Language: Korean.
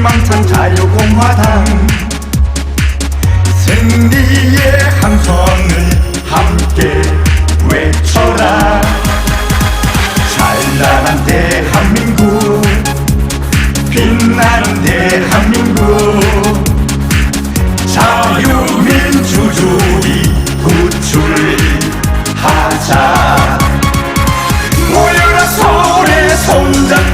희망찬 자유공화당. 승리의 함성을 함께 외쳐라. 찬란한 대한민국 빛나는 대한민국. 자유민주주의 구출하자. 모여라 서울의 손잡